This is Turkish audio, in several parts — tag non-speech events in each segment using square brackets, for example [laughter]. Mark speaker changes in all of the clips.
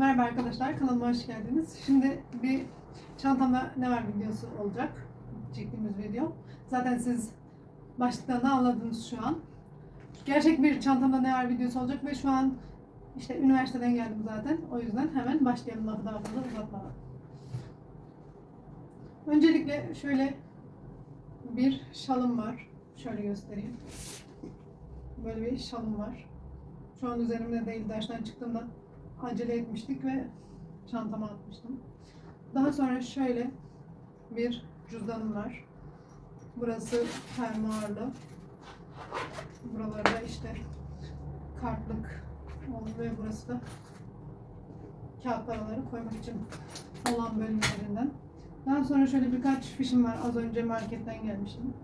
Speaker 1: Merhaba arkadaşlar, kanalıma hoş geldiniz. Şimdi bir çantamda ne var videosu olacak. Çektiğimiz video. Zaten siz başlıktan da anladınız şu an. Gerçek bir çantamda ne var videosu olacak ve şu an işte üniversiteden geldim zaten. O yüzden hemen başlayalım lafı daha fazla uzatmadan. Öncelikle şöyle bir şalım var. Şöyle göstereyim. Böyle bir şalım var. Şu an üzerimde değil. Dersten çıktığımda acele etmiştik ve çantama atmıştım. Daha sonra şöyle bir cüzdanım var. Burası fermuarlı. Buralarda işte kartlık oldu ve burası da kağıt paraları koymak için olan bölümlerinden. Daha sonra şöyle birkaç fişim var. Az önce marketten gelmiştim.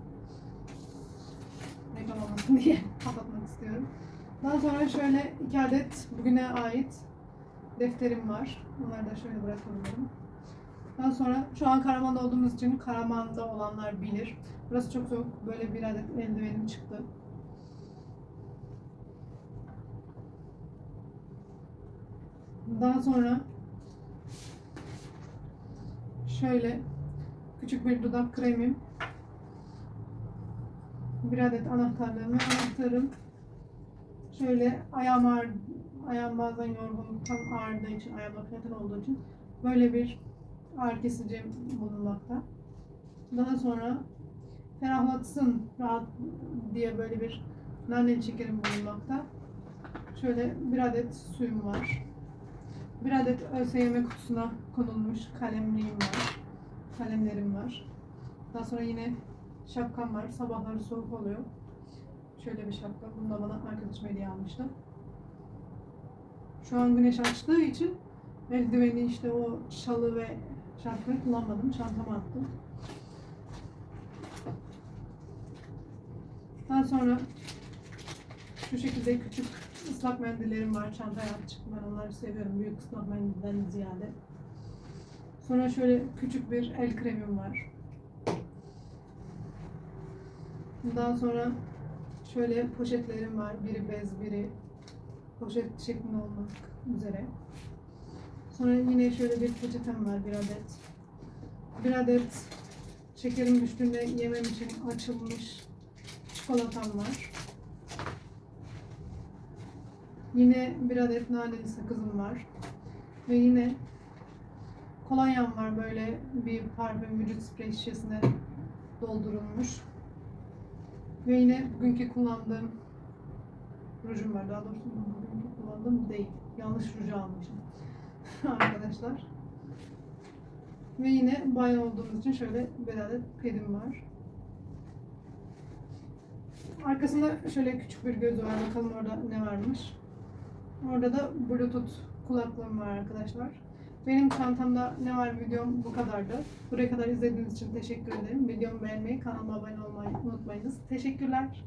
Speaker 1: Reklam olmasın diye [laughs] kapatmak istiyorum. Daha sonra şöyle iki adet bugüne ait defterim var. Bunları da şöyle bırakabilirim. Daha sonra şu an Karaman'da olduğumuz için Karaman'da olanlar bilir. Burası çok soğuk. Böyle bir adet eldivenim çıktı. Daha sonra şöyle küçük bir dudak kremim. Bir adet anahtarlığım ve anahtarım. Şöyle ayağım ağrı, ayağım bazen yorgun, tam ağrıdığı için, ayağım hakikaten olduğu için böyle bir ağrı kesici bulunmakta. Daha sonra ferahlatsın rahat diye böyle bir naneli şekerim bulunmakta. Şöyle bir adet suyum var. Bir adet ÖSYM kutusuna konulmuş kalemliğim var. Kalemlerim var. Daha sonra yine şapkam var. Sabahları soğuk oluyor. Şöyle bir şapka. Bunu da bana arkadaşım hediye almıştı. Şu an güneş açtığı için eldiveni işte o şalı ve şapkayı kullanmadım. Çantama attım. Daha sonra şu şekilde küçük ıslak mendillerim var. Çantaya attık. Ben onları seviyorum. Büyük ıslak mendilden ziyade. Sonra şöyle küçük bir el kremim var. Daha sonra şöyle poşetlerim var. Biri bez, biri poşet şeklinde olmak üzere. Sonra yine şöyle bir peçetem var bir adet. Bir adet şekerim düştüğünde yemem için açılmış çikolatam var. Yine bir adet naneli sakızım var. Ve yine kolonyam var böyle bir parfüm vücut sprey şişesine doldurulmuş. Ve yine bugünkü kullandığım rujum var. Daha doğrusu bugünkü kullandığım değil. Yanlış ruju almışım. [laughs] Arkadaşlar. Ve yine banyo olduğumuz için şöyle bir adet pedim var. Arkasında şöyle küçük bir gözü var. Bakalım orada ne varmış. Orada da bluetooth kulaklığım var arkadaşlar. Benim çantamda ne var videom bu kadardı. Buraya kadar izlediğiniz için teşekkür ederim. Videomu beğenmeyi, kanalıma abone olmayı unutmayınız. Teşekkürler.